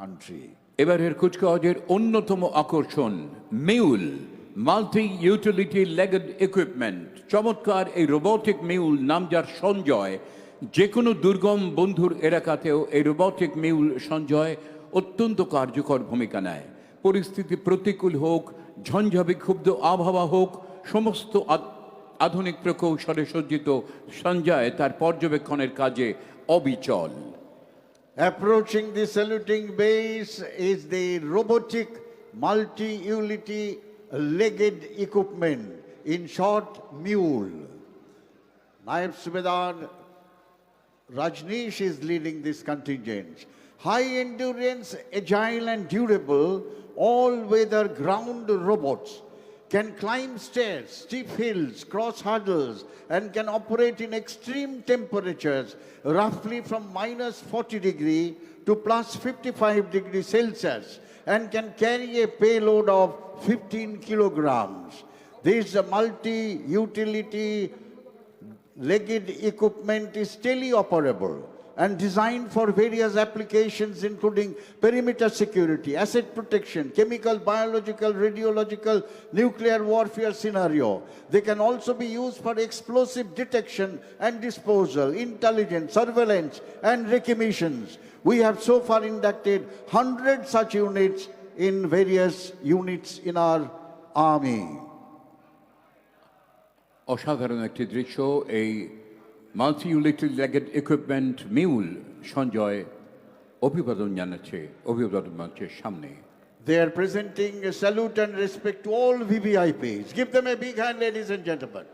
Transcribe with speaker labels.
Speaker 1: country.
Speaker 2: এবারের কুচকাওয়াজের অন্যতম আকর্ষণ mule multi utility legged equipment চমৎকার এই রোবোটিক মিউল নাম যার সঞ্জয়। যে কোনো দুর্গম বন্ধুর এলাকাতেও এই রোবোটিক মিউল সঞ্জয় অত্যন্ত কার্যকর ভূমিকা নেয়। পরিস্থিতি প্রতিকূল হোক ঝঞ্ঝাবিক্ষুব্ধ আবহাওয়া হোক, সমস্ত আধুনিক প্রকৌশলে সজ্জিত সঞ্জয় তার পর্যবেক্ষণের কাজে অবিচল।
Speaker 1: Approaching the saluting base is the robotic multi-utility legged equipment, in short, mule. Naib Subedar Rajneesh is leading this contingent. High endurance, agile and durable, all-weather ground robots can climb stairs, steep hills, cross hurdles, and can operate in extreme temperatures, roughly from minus 40 degree to plus 55 degree Celsius, and can carry a payload of 15 kilograms. This multi-utility legged equipment is teleoperable and designed for various applications including perimeter security, asset protection, chemical, biological, radiological, nuclear warfare scenario. They can also be used for explosive detection and disposal, intelligence, surveillance and recognitions. We have so far inducted 100 such units in various units in our army.
Speaker 2: অসাধারণ একটি দৃশ্য এই multi utility লেগেড equipment mule Sanjay অভিবাদন জানাচ্ছে অভিবাদন মঞ্চের সামনে
Speaker 1: They are presenting a salute and respect to all VVIPs. Give them a big hand, ladies and gentlemen.